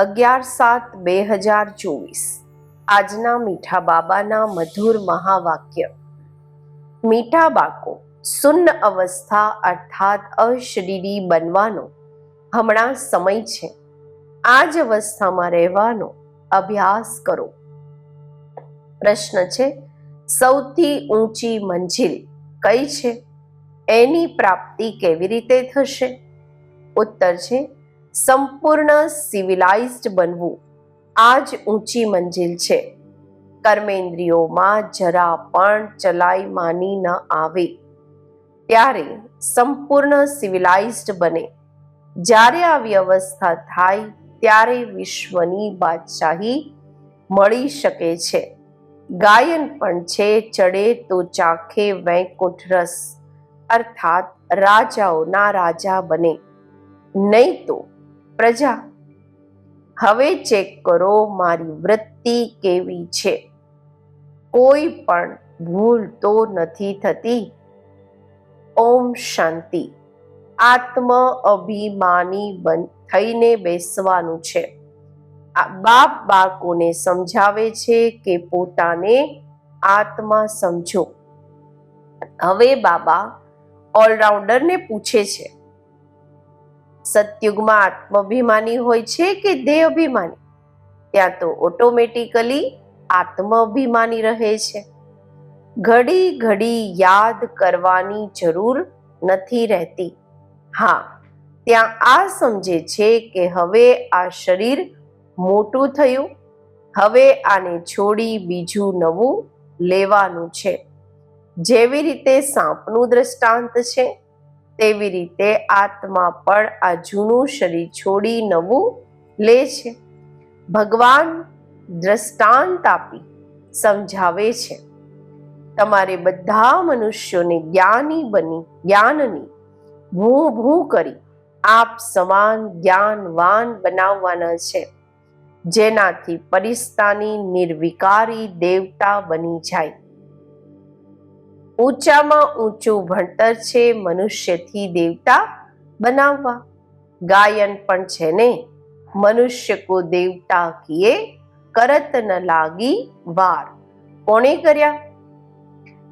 અગિયાર સાત બે હજાર ચોવીસ. આજના મીઠા બાબાના મધુર મહાવાક્ય. મીઠા બાકો સુન્ન અવસ્થા અર્થાત અશરીરી બનવાનો હમણાં સમય છે. આ જ અવસ્થામાં રહેવાનો અભ્યાસ કરો. પ્રશ્ન છે, સૌથી ઊંચી મંજિલ કઈ છે? એની પ્રાપ્તિ કેવી રીતે થશે? ઉત્તર છે સંપૂર્ણ સિવિલાઇઝ્ડ બનવું આ જ ઊંચી મંજિલ છે. કર્મેન્દ્રિયોમાં જરા પણ ચલાઈ માની ન આવે. ત્યારે સંપૂર્ણ સિવિલાઇઝ્ડ બને. જ્યારે આવી અવસ્થા થાય, ત્યારે વિશ્વની બાદશાહી મળી શકે છે. ગાયન પણ છે, ચડે તો ચાખે વૈકુંઠ અર્થાત રાજાઓના રાજા બને. નહીં તો પ્રજા, હવે ચેક કરો મારી વૃત્તિ કેવી છે. કોઈ પણ ભૂલ તો નથી થતી. ઓમ શાંતિ. આત્મ અભિમાની થઈને બેસવાનું છે. બાપ બાળકોને સમજાવે છે કે પોતાને આત્મા સમજો. હવે બાબા ઓલરાઉન્ડરને પૂછે છે સતયુગમાં આત્માભિમાની હોય છે કે દેહ અભિમાની ત્યાં તો ઓટોમેટિકલી આત્માભિમાની રહે છે. ઘડી ઘડી યાદ કરવાની જરૂર નથી રહેતી. હા, ત્યાં આ સમજે છે કે હવે આ શરીર મોટું થયું. હવે આને છોડી બીજું નવું લેવાનું છે. જેવી રીતે સાપનું દ્રષ્ટાંત છે તેવી રીતે આત્મા પણ આ જૂનું શરીર છોડી નવું લે છે. ભગવાન દ્રષ્ટાંત આપી સમજાવે છે. તમારે બધા મનુષ્યોને જ્ઞાની બની, જ્ઞાનની ભૂ ભૂ કરી આપ સમાન જ્ઞાનવાન બનાવવાના છે. જેનાથી પરિસ્તાની નિર્વિકારી દેવતા બની જાય. ઊંચામાં ઊંચું ભણતર છે મનુષ્યથી દેવતા બનાવવા. ગાયન પણ છે ને? મનુષ્ય કો દેવતા કીએ કરત ન લાગી વાર. કોણે કર્યા?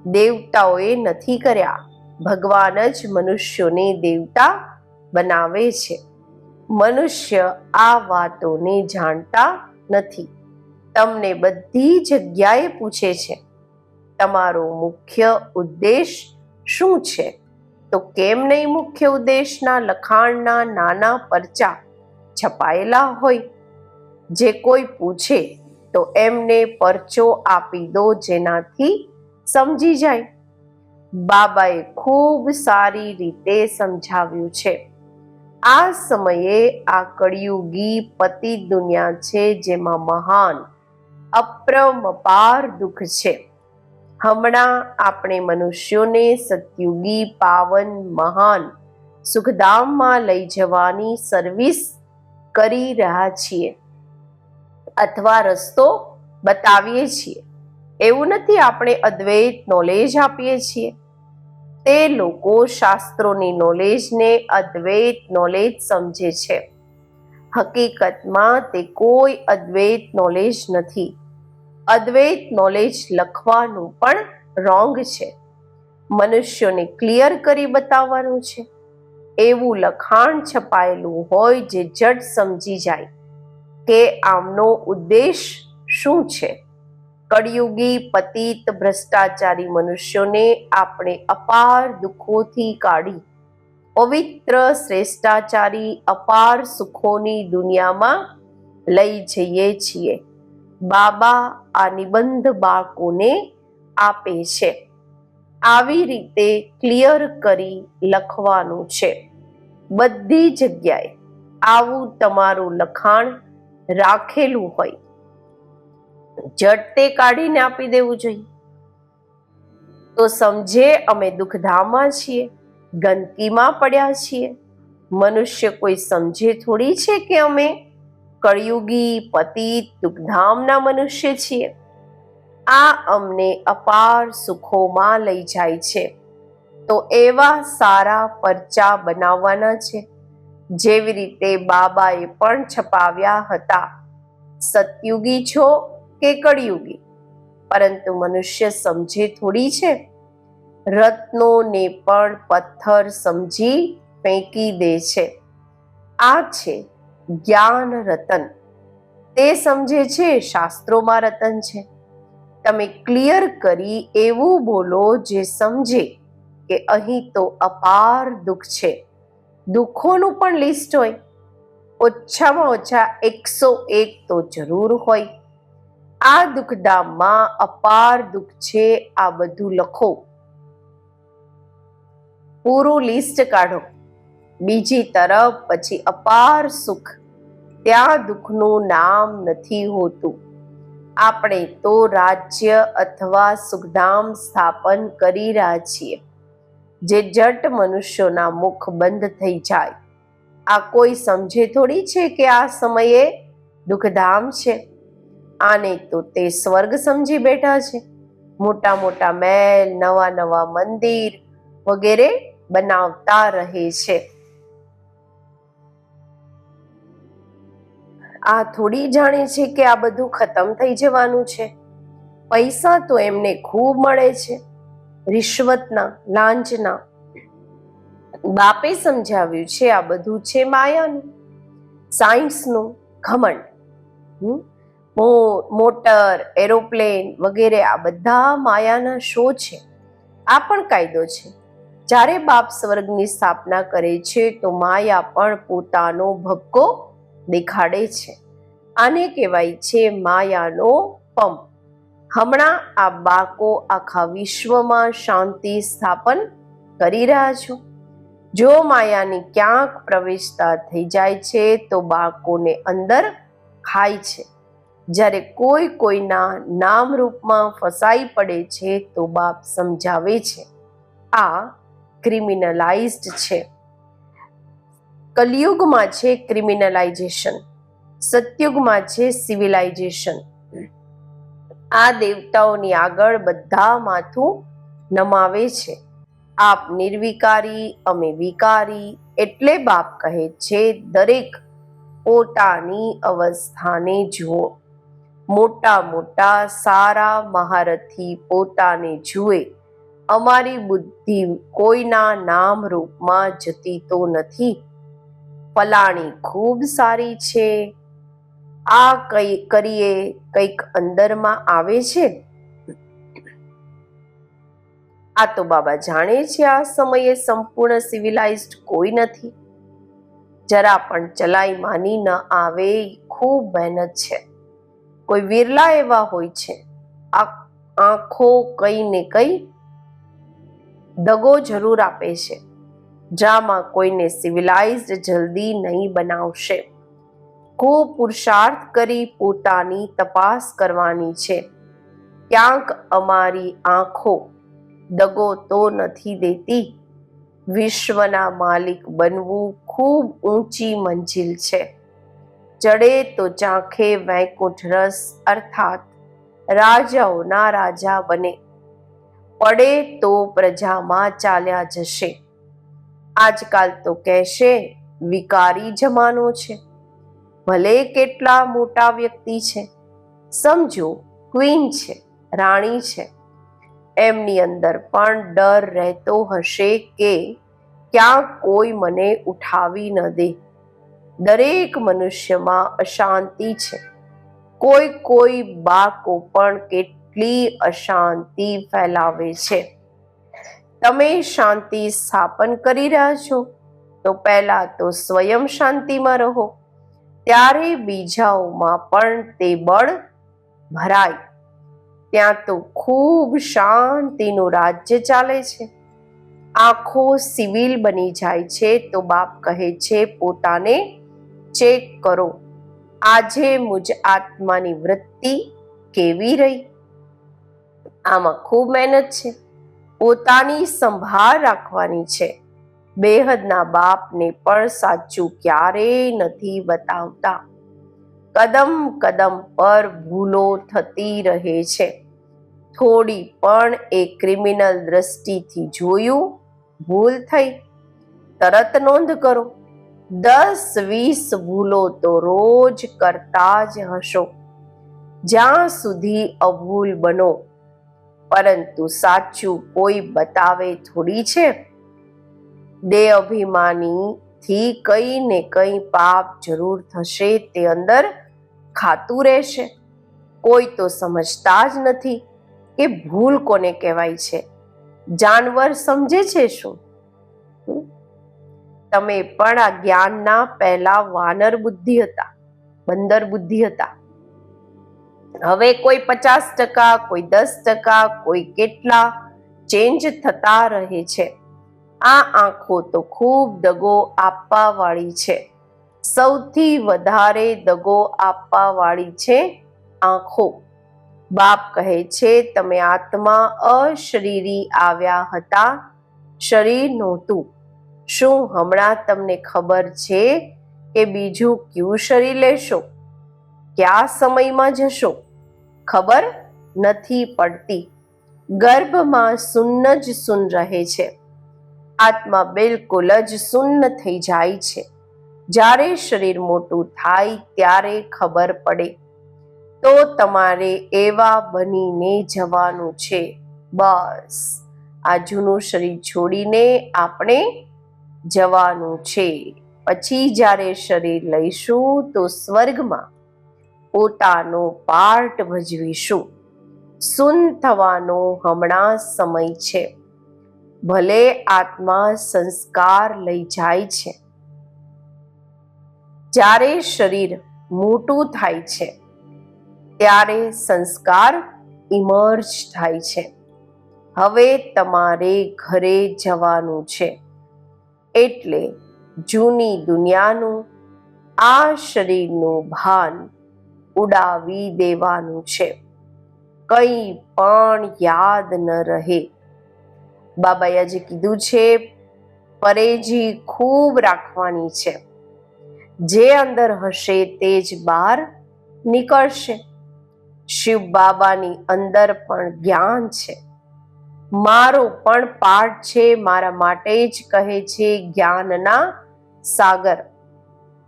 દેવતાઓએ નથી કર્યા. ભગવાન જ મનુષ્યોને દેવતા બનાવે છે. મનુષ્ય આ વાતોને જાણતા નથી. તમને બધી જગ્યાએ પૂછે છે. તમારો મુખ્ય ઉદ્દેશ શું છે? તો કેમ નહીં મુખ્ય ઉદ્દેશના લખાણના નાના પરચા છપાયેલા હોય? જે કોઈ પૂછે તો એમને પરચો આપી દો જેનાથી સમજી જાય. બાબાએ ખૂબ સારી રીતે સમજાવ્યું છે. આ સમયે આ કળિયુગી પતિ દુનિયા છે જેમાં મહાન અપ્રમપાર દુઃખ છે. હમણાં આપણે મનુષ્યોને સતયુગી પાવન મહાન સુખધામમાં લઈ જવાની સર્વિસ કરી રહ્યા છીએ. અથવા રસ્તો બતાવીએ છીએ. એવું નથી આપણે અદ્વૈત નોલેજ આપીએ છીએ. તે લોકો શાસ્ત્રોની નોલેજને અદ્વૈત નોલેજ સમજે છે. હકીકતમાં તે કોઈ અદ્વૈત નોલેજ નથી. અદ્વૈત નોલેજ લખવાનું પણ રોંગ છે. મનુષ્યોને ક્લિયર કરી બતાવવાનું છે. એવું લખાણ છપાયેલું હોય જે જડ સમજી જાય, કે આમનો ઉદ્દેશ શું છે? કળિયુગી, પતિત, ભ્રષ્ટાચારી મનુષ્યોને આપણે અપાર દુઃખોથી કાઢી, પવિત્ર, શ્રેષ્ઠાચારી, અપાર સુખોની દુનિયામાં લઈ જઈએ છીએ. બાબા આ નિબંધ બાળકોને આપે છે. આવી રીતે ક્લિયર કરી લખવાનું છે. બધી જગ્યાએ આવું તમારું લખાણ રાખેલું હોય. જટ તે કાઢીને આપી દેવું જોઈએ. તો સમજે અમે દુઃખધામમાં છીએ, ગંદકીમાં પડ્યા છીએ. મનુષ્ય કોઈ સમજે થોડી છે કે અમે કળિયુગી પતિત દુઃખધામના મનુષ્ય છીએ. આ અમને અપાર સુખોમાં લઈ જાય છે. તો એવા સારા પરચા બનાવવાના છે. જેવી રીતે બાબાએ પણ છપાવ્યા હતા. સતયુગી છો કે કળયુગી? પરંતુ મનુષ્ય સમજે થોડી છે. રત્નોને પણ પથ્થર સમજી ફેંકી દે છે. આ છે જ્ઞાન રતન. તે સમજે છે શાસ્ત્રોમાં રતન છે. તમે ક્લિયર કરી એવું બોલો જે સમજે કે અહીં તો અપાર દુઃખ છે. દુઃખોનું પણ લિસ્ટ હોય. ઓછામાં ઓછા એકસો એક તો જરૂર હોય. આ દુઃખધામમાં અપાર દુઃખ છે આ બધું લખો. પૂરું લિસ્ટ કાઢો. બીજી તરફ પછી અપાર સુખ. ત્યાં દુઃખનું નામ નથી હોતું. આપણે તો રાજ્ય અથવા સુખધામ સ્થાપન કરી રહ્યા છીએ. જે જટ મનુષ્યોના મુખ બંધ થઈ જાય. આ કોઈ સમજે થોડી છે કે આ સમયે દુઃખધામ છે? આને તો તે સ્વર્ગ સમજી બેઠા છે. મોટા મોટા મહેલ, નવા નવા મંદિર વગેરે બનાવતા રહે છે. આ થોડી જાણે છે કે આ બધું ખતમ થઈ જવાનું છે. પૈસા તો એમને ખૂબ મળે છે. રિશ્વતના, લાંચના. બાપે સમજાવ્યું છે આ બધું છે માયાનું. સાયન્સનું ઘમંડ. મોટર, એરોપ્લેન વગેરે આ બધા માયાના શો છે. આ પણ કાયદો છે. જ્યારે બાપ સ્વર્ગની સ્થાપના કરે છે તો માયા પણ પોતાનો ભક્કો દેખાડે છે. આને કહેવાય છે માયાનો પંપ હમણાં આ બાકો આખા વિશ્વમાં શાંતિ સ્થાપન કરી રહ્યા છો. જો માયાની ક્યાંક પ્રવેશતા થઈ જાય છે, તો બાળકોને અંદર ખાય છે. જ્યારે કોઈ કોઈના નામ રૂપમાં ફસાઈ પડે છે, તો બાપ સમજાવે છે. આ ક્રિમિનલાઇઝડ છે. કલયુગમાં છે ક્રિમિનલાઇઝેશન સતયુગમાં છે સિવિલાઇઝેશન આ દેવતાઓની આગળ બધા માથું નમાવે છે. આપ નિર્વિકારી, અમે વિકારી, એટલે બાપ કહે છે દરેક, પોતાની અવસ્થાને જુઓ. મોટા મોટા સારા મહારથી પોતાને જુએ. અમારી બુદ્ધિ કોઈના નામ રૂપમાં જતી તો નથી. ફલાણી ખૂબ સારી છે. આ કઈ, કરીએ કંઈક અંદરમાં આવે છે? આ તો બાબા જાણે છે આ સમયે સંપૂર્ણ સિવિલાઇઝ્ડ કોઈ નથી. જરા પણ ચલાઈ માની ન આવે ખૂબ મહેનત છે. કોઈ વિરલા એવા હોય છે. આ આંખો કઈ ને કઈ દગો જરૂર આપે છે. જામાં કોઈને સિવિલાઇઝ્ડ જલ્દી નહીં બનાવશે. ખૂબ પુરુષાર્થ કરી પોતાની તપાસ કરવાની છે. ક્યાંક અમારી આંખો દગો તો નથી દેતી. વિશ્વના માલિક બનવું ખૂબ ઊંચી મંજિલ છે. ચડે તો ચાંખે વૈકુંઠ રસ અર્થાત રાજાઓના રાજા બને. પડે તો પ્રજામાં ચાલ્યા જશે. આજકાલ તો કહેશે, વિકારી જમાનો છે. ભલે કેટલા મોટા વ્યક્તિ છે. સમજો, ક્વીન છે, રાણી છે. એમની અંદર પણ ડર રહેતો હશે કે ક્યાં કોઈ મને ઉઠાવી ન દે. દરેક મનુષ્યમાં અશાંતિ છે. કોઈ કોઈ બાકો પણ કેટલી અશાંતિ ફેલાવે છે. તમે શાંતિ સ્થાપન કરી રહ્યા છો, તો પહેલા તો સ્વયં શાંતિમાં રહો. ત્યારે બીજાઓમાં પણ તે બળ ભરાય. ત્યાં તો ખૂબ શાંતિનું રાજ્ય ચાલે છે. આંખો સિવિલ બની જાય છે તો બાપ કહે છે, પોતાને ચેક કરો. આજે મુજ આત્માની વૃત્તિ કેવી રહી? આમાં ખૂબ મહેનત છે. પોતાની સંભાળ રાખવાની છે. બેહદના બાપને પણ સાચું ક્યારેય નથી બતાવતા. કદમ કદમ પર ભૂલો થતી રહે છે. થોડી પણ એ ક્રિમિનલ દ્રષ્ટિથી જોયું, ભૂલ થઈ. તરત નોંધ કરો, દસ વીસ ભૂલો તો રોજ કરતા જ હશો. જ્યાં સુધી અભૂલ બનો પરંતુ સાચું કોઈ બતાવે થોડી છે? દેહ અભિમાની થી કઈ ને કઈ પાપ જરૂર થશે તે અંદર ખાતું રહેશે. કોઈ તો સમજતા જ નથી કે ભૂલ કોને કહેવાય છે. જાનવર સમજે છે શું? તમે પણ આ જ્ઞાનના પહેલા વાનર બુદ્ધિ હતા, બંદર બુદ્ધિ હતા. હવે કોઈ પચાસ ટકા, કોઈ દસ ટકા, કોઈ કેટલા ચેન્જ થતા રહે છે. આ આંખો તો ખૂબ દગો આપવા વાળી છે. સૌથી વધારે દગો આપવા વાળી છે આંખો. બાપ કહે છે, તમે આત્મા અશરીરી આવ્યા હતા. શરીર નહોતું. શું હમણાં તમને ખબર છે કે બીજું કયું શરીર લેશો? કયા સમયમાં જશો? ખબર નથી પડતી. ગર્ભમાં સુન્ન જ સુન રહે છે. આત્મા બિલકુલ જ સુન્ન થઈ જાય છે. જ્યારે શરીર મોટું થાય ત્યારે ખબર પડે. તો તમારે એવા બનીને જવાનું છે. બસ. આ જૂનું શરીર છોડીને આપણે જવાનું છે. પછી જ્યારે શરીર લઈશું તો સ્વર્ગમાં પોતાનો પાર્ટ ભજવીશું. સુન થવાનો હમણાં સમય છે. ભલે આત્મા સંસ્કાર લઈ જાય છે. જ્યારે શરીર મોટું થાય છે, ત્યારે સંસ્કાર ઇમર્જ થાય છે. હવે તમારે ઘરે જવાનું છે. એટલે જૂની દુનિયાનું, આ શરીરનું ભાન ઉડાવી દેવાનું છે. કંઈ પણ યાદ ન રહે. બાબાએ આજે કીધું છે, પરેજી ખૂબ રાખવાની છે. જે અંદર હશે તે જ બહાર નીકળશે. શિવ બાબાની અંદર પણ જ્ઞાન છે. મારો પણ પાઠ છે, મારા માટે જ કહે છે જ્ઞાનના સાગર.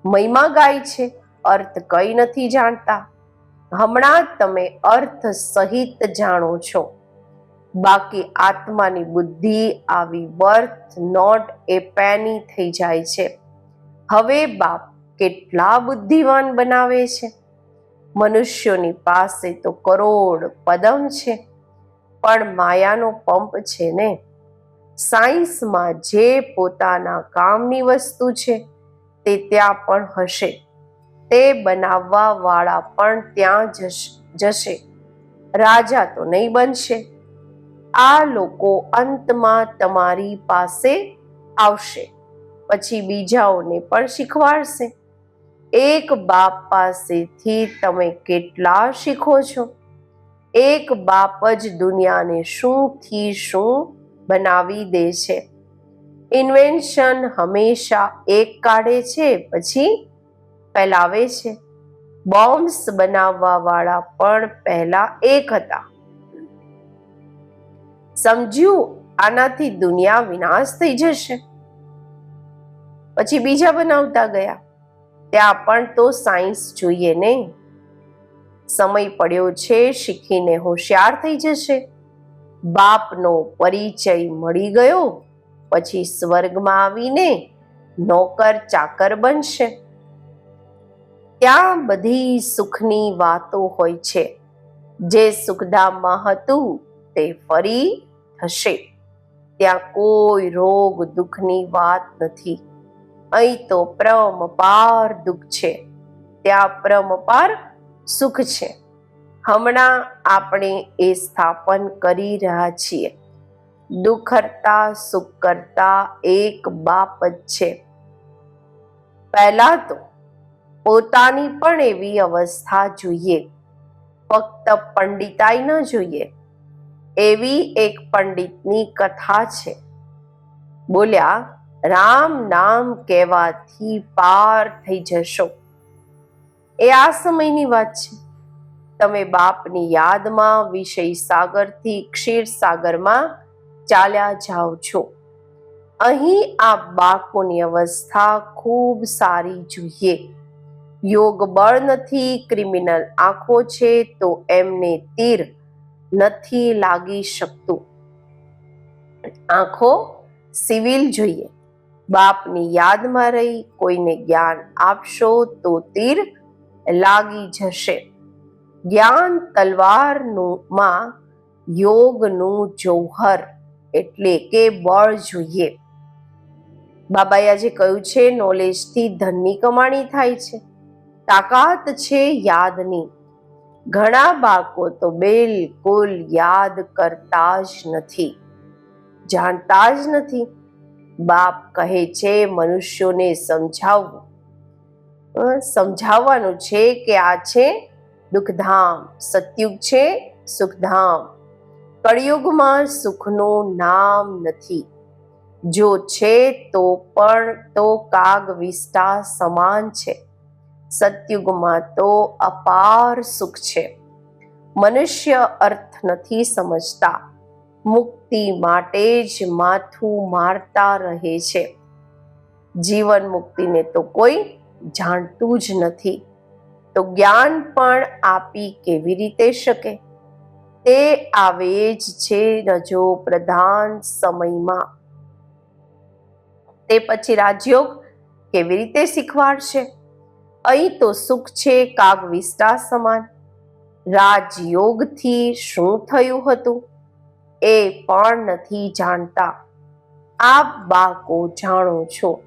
મહિમા ગાય છે. અર્થ કઈ નથી જાણતા? હમણાં તમે અર્થ સહિત જાણો છો. બાકી આત્માની બુદ્ધિ આવી વર્થ નોટ એ પેની થઈ જાય છે. હવે બાપ કેટલા બુદ્ધિવાન બનાવે છે? મનુષ્યોની પાસે તો કરોડ પદમ છે, પણ માયાનો પંપ છે ને? સાયન્સમાં જે પોતાના કામની વસ્તુ છે, તે ત્યાં પણ હશે. તે બનાવવા વાળા પણ ત્યાં જશે. રાજા તો નહીં બનશે. આ લોકો અંતમાં તમારી પાસે આવશે. પછી બીજાઓને પણ શીખવાડશે. એક બાપ પાસેથી તમે કેટલા શીખો છો? એક બાપ જ દુનિયાને શુંથી શું બનાવી દે છે. ઇન્વેન્શન હંમેશા એક કાઢે છે, પછી ફેલાવે છે. બોમ્બ્સ બનાવવા વાળા પણ પહેલા એક હતા. સમજ્યું? આનાથી દુનિયા વિનાશ થઈ જશે. પછી બીજા બનાવતા ગયા. ત્યાં પણ તો સાયન્સ જોઈએ ને સમય પડ્યો છે, શીખીને હોશિયાર થઈ જશે. બાપનો પરિચય મળી ગયો, પછી સ્વર્ગમાં આવીને નોકર ચાકર બનશે. ત્યાં બધી સુખની વાતો હોય છે. જે સુખધામમાં હતું તે ફરી થશે. ત્યાં કોઈ રોગ દુઃખની વાત નથી. અહીં તો પ્રમપાર દુઃખ છે. ત્યાં પ્રમપાર સુખ છે. હમણાં આપણે એ સ્થાપન કરી રહ્યા છીએ. દુઃખ કરતા, સુખ કરતા એક બાપ જ છે. પહેલા તો પોતાની પણ એવી અવસ્થા જોઈએ. ફક્ત પંડિતાઈ ન જોઈએ. એવી એક પંડિતની કથા છે. બોલ્યા, રામ નામ કહેવાથી પાર થઈ જશો. એ આ સમયની વાત છે. તમે બાપની યાદમાં વિષય સાગરથી ક્ષીર સાગરમાં ચાલ્યા જાઓ છો. અહીં આ બાળકોની અવસ્થા ખૂબ સારી જોઈએ. યોગ બળ નથી, ક્રિમિનલ આંખો છે, તો એમને તીર નથી લાગી શકતું. આંખો સિવિલ જોઈએ. બાપની યાદમાં રહી, કોઈને જ્ઞાન આપશો તો તીર લાગી જશે. જ્ઞાન તલવારનું માં યોગનું જૌહર, એટલે કે બળ જોઈએ. બાબાએ આજે કહ્યું છે નોલેજથી ધનની કમાણી થાય છે. તાકાત છે યાદની. ઘણા બાળકો તો બિલકુલ યાદ કરતા જ નથી. જાણતા જ નથી. બાપ કહે છે મનુષ્યોને સમજાવવું સમજાવવાનું છે કે આ છે દુઃખધામ, સતયુગ છે સુખધામ. કળિયુગમાં સુખનું નામ નથી. જો છે તો પણ તો કાગ વિસ્ટા સમાન છે. સતયુગમાં તો અપાર સુખ છે. મનુષ્ય અર્થ નથી સમજતા. મુક્તિ માટે જ માથું મારતા રહે છે. જીવન મુક્તિને તો કોઈ જાણતું જ નથી. તો જ્ઞાન પણ આપી કેવી રીતે શકે? તે આવે જ છે રજો પ્રધાન સમયમાં. તે પછી રાજયોગ કેવી રીતે શીખવાડશે? અહીં તો સુખ છે, કાગ વિષ્ટા સમાન. રાજયોગથી શું થયું હતું? એ પણ નથી જાણતા. આપ બાળકો જાણો છો.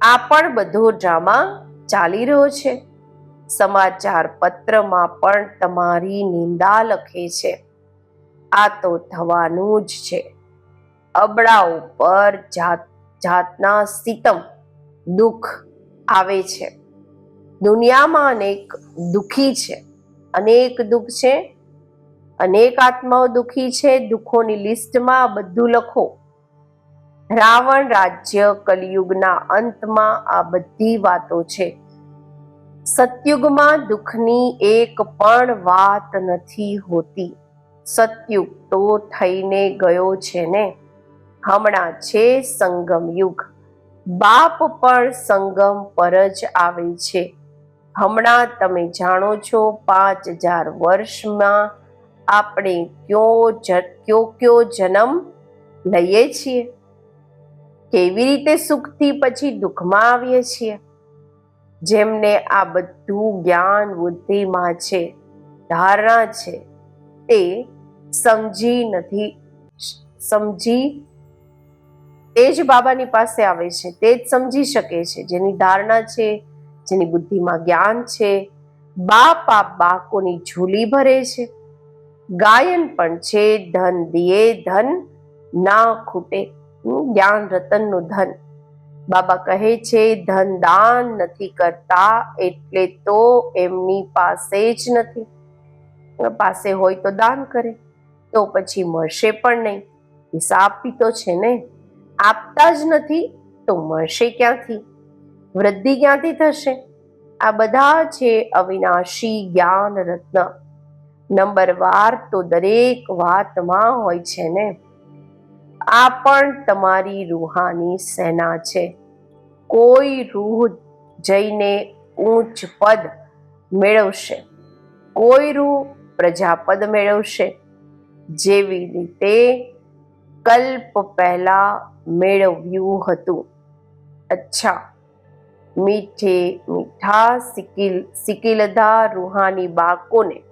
આ પણ બધો ડ્રામા ચાલી રહ્યો છે. સમાચાર પત્રમાં પણ તમારી નિંદા લખે છે. આ તો થવાનું જ છે. અબળા ઉપર જાત જાતના સિતમ દુઃખ આવે છે. દુનિયામાં અનેક દુઃખી છે. અનેક દુઃખ છે. અનેક આત્માઓ દુઃખી છે. દુઃખોની લિસ્ટમાં બધું લખો. રાવણ રાજ્ય કલયુગના અંતમાં આ બધી વાતો છે. સતયુગમાં દુઃખની એક પણ વાત નથી હોતી. સતયુગ તો થઈને ગયો છે ને. હમણાં છે સંગમ યુગ. બાપ પણ સંગમ પર જ આવે છે. હમણાં તમે જાણો છો પાંચ હજાર વર્ષમાં આપણે કયો કયો કયો જન્મ લઈએ છીએ? કેવી રીતે સુખથી પછી દુઃખમાં આવીએ છીએ? જેમને આ બધું જ્ઞાન બુદ્ધિમાં છે, ધારણા છે, તે સમજી નથી, સમજી તે જ બાબાની પાસે આવે છે. તે જ સમજી શકે છે. જેની ધારણા છે, જેની બુદ્ધિમાં જ્ઞાન છે. બાપ બાકોની ઝૂલી ભરે છે. ગાયન પણ છે, ધન દિયે ધન, ના ખૂટે. જ્ઞાન રતનનું ધન. બાબા કહે છે, ધન દાન નથી કરતા, એટલે તો એમની પાસે જ નથી. પાસે હોય તો દાન કરે, તો પછી મળશે પણ નહીં. હિસાબ પીતો છે ને. આપતા જ નથી તો મળશે ક્યાંથી? વૃદ્ધિ ક્યાંથી થશે? આ બધા છે અવિનાશી જ્ઞાન રત્ન. નંબર વાર તો દરેક વાતમાં હોય છે ને? આ પણ તમારી રૂહાની સેના છે. કોઈ રૂહ જઈને ઊંચ પદ મેળવશે. કોઈ રૂહ પ્રજાપદ મેળવશે. જેવી રીતે કલ્પ પહેલા મેળવ્યું હતું. અચ્છા, મીઠે મીઠા સિકિલ, સિકિલધા રૂહાની બાકોને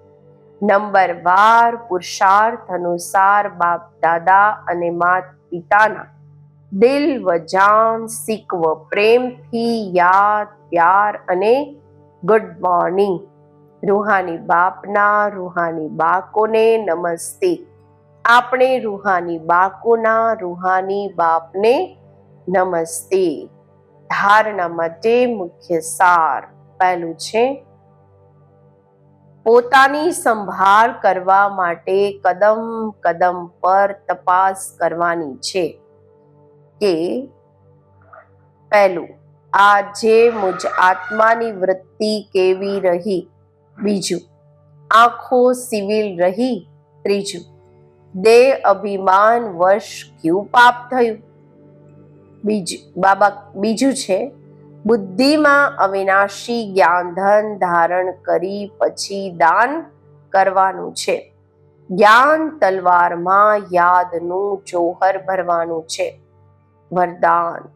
નંબર વાર પુરુષાર્થ અનુસાર બાપ, દાદા અને માત પિતાના દિલ વજાન સિકવ પ્રેમથી યાદ, પ્યાર અને ગુડ મોર્નિંગ રૂહાની બાપના, રૂહાની બાકોને નમસ્તે. આપણે રૂહાની બાકોના રૂહાની બાપને નમસ્તે. ધારણા માટે મુખ્ય સાર પહેલું છે, પોતાની સંભાળ કરવા માટે કદમ કદમ પર તપાસ કરવાની છે કે પહેલું આજે મુજ આત્માની વૃત્તિ કેવી રહી? બીજું, આંખો સિવિલ રહી? ત્રીજું દેહ અભિમાન વશ ક્યું પાપ થયું? બીજું, બાબા, બીજું છે, બુદ્ધિમાં અવિનાશી જ્ઞાન ધન ધારણ કરી પછી દાન કરવાનું છે. જ્ઞાન તલવારમાં યાદનું જોહર ભરવાનું છે. વરદાન,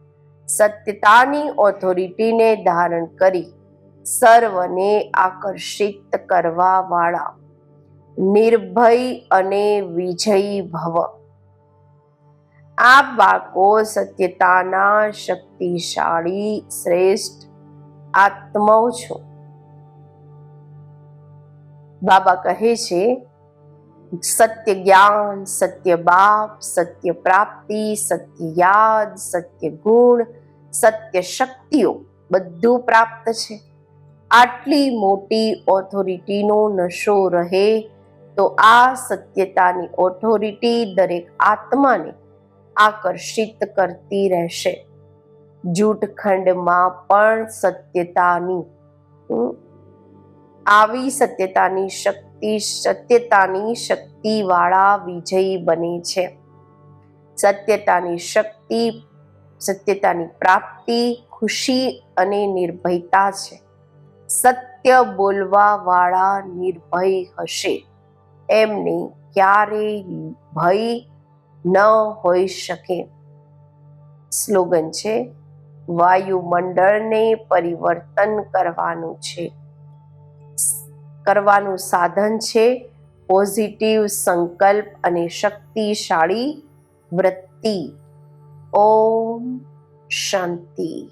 સત્યતાની ઓથોરિટીને ધારણ કરી, સર્વને આકર્ષિત કરવા વાળા નિર્ભય અને વિજયી ભવ. આ બાળકો સત્યતાના શક્તિશાળી, શ્રેષ્ઠ આત્માઓ છો. બાબા કહે છે, સત્ય જ્ઞાન, સત્ય બાપ, સત્ય પ્રાપ્તિ, સત્ય યાદ, સત્ય ગુણ, સત્ય શક્તિઓ બધું પ્રાપ્ત છે. આટલી મોટી ઓથોરિટીનો નશો રહે તો આ સત્યતાની ઓથોરિટી દરેક આત્માને આકર્ષિત કરતી રહેશે. જૂઠખંડમાં પણ સત્યતાની આવી સત્યતાની શક્તિ સત્યતાની શક્તિ વાળા વિજયી બને છે. સત્યતાની શક્તિ, સત્યતાની પ્રાપ્તિ ખુશી અને નિર્ભયતા છે. સત્ય બોલવા વાળા નિર્ભય હશે. એમને ક્યારેય ભય ન હોઈ શકે. સ્લોગન છે, વાયુમંડળને પરિવર્તન કરવાનું છે. કરવાનું સાધન છે, પોઝિટિવ સંકલ્પ અને શક્તિશાળી વૃત્તિ. ઓમ શાંતિ.